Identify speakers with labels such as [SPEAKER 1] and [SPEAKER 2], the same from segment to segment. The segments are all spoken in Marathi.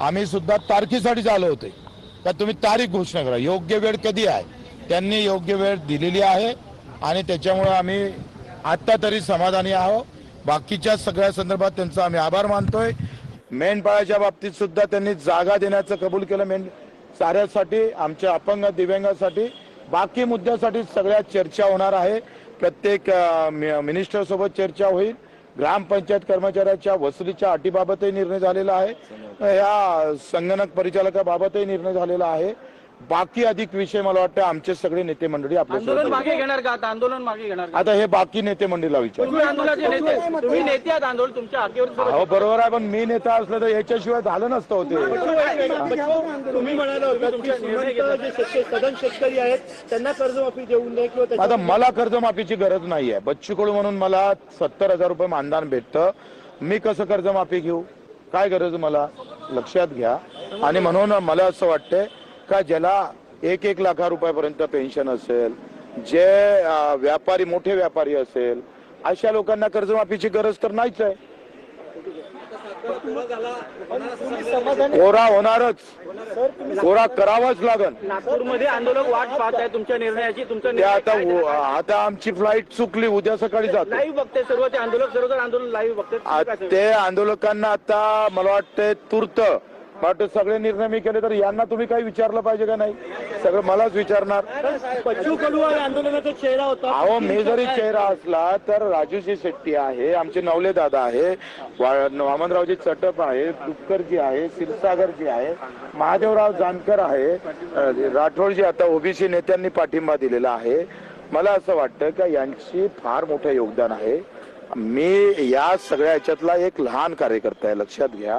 [SPEAKER 1] आम्ही सुद्धा तारखेसाठी आलो होते. का तुम्ही तारीख घोषणा करा. योग्य वेळ कधी आहे? त्यांनी योग्य वेळ दिलेली आहे आणि त्याच्यामुळे आम्ही आत्ता तरी समाधानी आहोत. बाकीच्या सगळ्या संदर्भात त्यांचा आम्ही आभार मानतोय. मेंढपाळाच्या बाबतीत सुद्धा त्यांनी जागा देण्याचं कबूल केलं. मेंढ साऱ्यासाठी आमच्या अपंग दिव्यांगासाठी. बाकी मुद्द्यासाठी सगळ्या चर्चा होणार आहे. प्रत्येक मिनिस्टर सोबत चर्चा होईल. ग्रामपंचायत कर्मचाऱ्याच्या वसुलीच्या अटीबाबतही निर्णय झालेला आहे. या संगणक परिचालकाबाबतही निर्णय झालेला आहे. बाकी अधिक विषय मला वाटतं आमचे सगळे नेते मंडळी
[SPEAKER 2] आंदोलन
[SPEAKER 1] आपल्या
[SPEAKER 2] मागे घेणार का? आता आंदोलन मागे घेणार का?
[SPEAKER 1] आता हे बाकी नेते मंडळीला विचार.
[SPEAKER 2] तुम्ही आंदोलनाचे नेते तुम्ही नेते आहात आंदोलन तुमच्या
[SPEAKER 1] हो बरोबर आहे पण मी नेता असलं तर याच्याशिवाय झालं नसतं होते.
[SPEAKER 3] तुम्ही म्हणाला होता की श्रीमंत जे शेतकरी सदन शेतकरी आहेत त्यांना कर्जमाफी देऊ नये किंवा त्याच्या-
[SPEAKER 1] आता मला कर्जमाफीची गरज नाही आहे. बच्चू कडू म्हणून मला सत्तर हजार रुपये मानधन भेटतं. मी कसं कर्जमाफी घेऊ? काय गरज मला? लक्षात घ्या. आणि म्हणून मला असं वाटतंय का ज्याला एक एक लाखा रुपयापर्यंत पेन्शन असेल जे व्यापारी मोठे व्यापारी असेल अशा लोकांना कर्जमाफीची गरज तर नाहीच आहे. कोरा होणारच. कोरा करावाच लागन.
[SPEAKER 2] नागपूरमध्ये आंदोलक वाट पाहत आहे तुमच्या निर्णयाची तुमचा
[SPEAKER 1] ते आता आता आमची फ्लाईट चुकली उद्या सकाळी जातो.
[SPEAKER 2] लाईव्ह बघते सर्व ते आंदोलक सर्व आंदोलन लाईव्ह बघते.
[SPEAKER 1] ते आंदोलकांना आता मला वाटतं तूर्त वाटतं सगळे निर्णय मी केले तर यांना तुम्ही काही विचारलं पाहिजे का नाही? सगळं मलाच विचारणार.
[SPEAKER 3] आंदोलनाचा चेहरा होता.
[SPEAKER 1] अहो मी जरी चेहरा असला तर राजूजी शेट्टी आहे आमचे नवले दादा आहे वामनरावजी चटप आहे दुपकरजी आहे क्षीरसागरजी आहे महादेवराव जानकर आहे राठोडजी आता ओबीसी नेत्यांनी पाठिंबा दिलेला आहे. मला असं वाटतं का यांची फार मोठं योगदान आहे. मी या सगळ्या याच्यातला एक लहान कार्यकर्ता आहे लक्षात घ्या.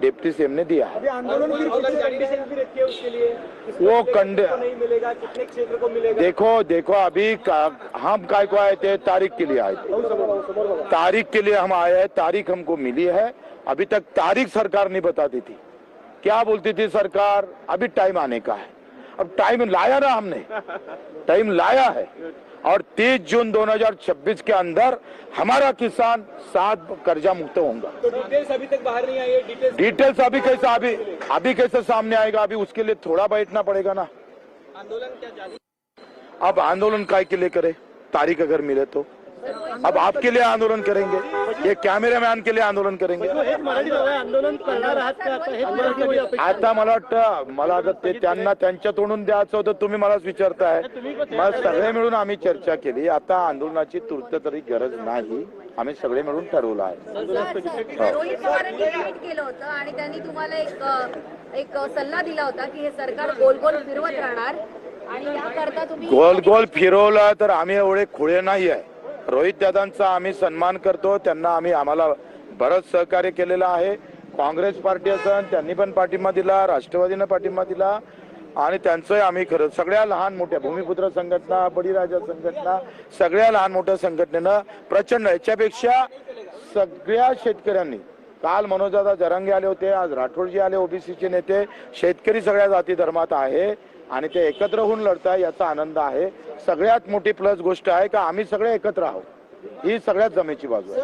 [SPEAKER 1] डिप्टी सीएम ने दिया है।
[SPEAKER 3] आंदोलन की कितनी कंडीशन भी रखी है उसके लिए।
[SPEAKER 1] वो कंडे देखो देखो अभी का- हम काय को आए थे? तारीख के लिए आए थे। तारीख के लिए हम आए हैं तारीख हमको मिली है। अभी तक तारीख सरकार नहीं बताती थी। क्या बोलती थी सरकार? अभी टाइम आने का है। अब टाइम लाया ना हमने। टाइम लाया है। और 30 जून 2026 के अंदर हमारा किसान सात कर्जा मुक्त होगा।
[SPEAKER 3] तो डिटेल्स अभी तक बाहर नहीं आई है डिटेल्स
[SPEAKER 1] डिटेल्स अभी कैसे अभी अभी कैसे सामने आएगा अभी उसके लिए थोड़ा बैठना पड़ेगा ना।
[SPEAKER 2] आंदोलन क्या जारी
[SPEAKER 1] अब आंदोलन काय के लिए करे? तारीख अगर मिले तो। अब आपके लिए आंदोलन करेंगे। ये कॅमेरामॅन के लिए आंदोलन करेंगे।
[SPEAKER 3] आंदोलन करणार आता
[SPEAKER 1] मला वाटतं मला आता ते त्यांना त्यांच्या तोंडून द्यायचं होतं तुम्ही मलाच विचारताय. मग सगळे मिळून आम्ही चर्चा केली. आता आंदोलनाची तूर्त तरी गरज नाही. आम्ही सगळे मिळून ठरवलं आहे.
[SPEAKER 4] रोहित पवारांनी ट्विट केलं होतं आणि त्यांनी तुम्हाला एक एक सल्ला दिला होता की हे सरकार गोल गोल फिरवत राहणार आणि तुम्ही
[SPEAKER 1] गोल गोल फिरवलं तर आम्ही एवढे खुळे नाही आहे रोहित दादांचा आम्ही सन्मान करतो त्यांना आम्ही आम्हाला बरंच सहकार्य केलेलं आहे. काँग्रेस पार्टी असं त्यांनी पण पाठिंबा दिला राष्ट्रवादीनं पाठिंबा दिला. आणि त्यांचंही आम्ही खरं सगळ्या लहान मोठ्या भूमिपुत्र संघटना बळीराजा संघटना सगळ्या लहान मोठ्या संघटनेनं प्रचंड याच्यापेक्षा सगळ्या शेतकऱ्यांनी काल मनोजदादा जरांगे आले होते आज राठोडजी आले ओबीसीचे नेते शेतकरी सगळ्या जाती धर्मात आहे. आणि ते एकत्र होऊन लढताय याचा आनंद आहे. सगळ्यात मोठी प्लस गोष्ट आहे का आम्ही सगळे एकत्र आहोत. ही सगळ्यात जमेची बाजू आहे.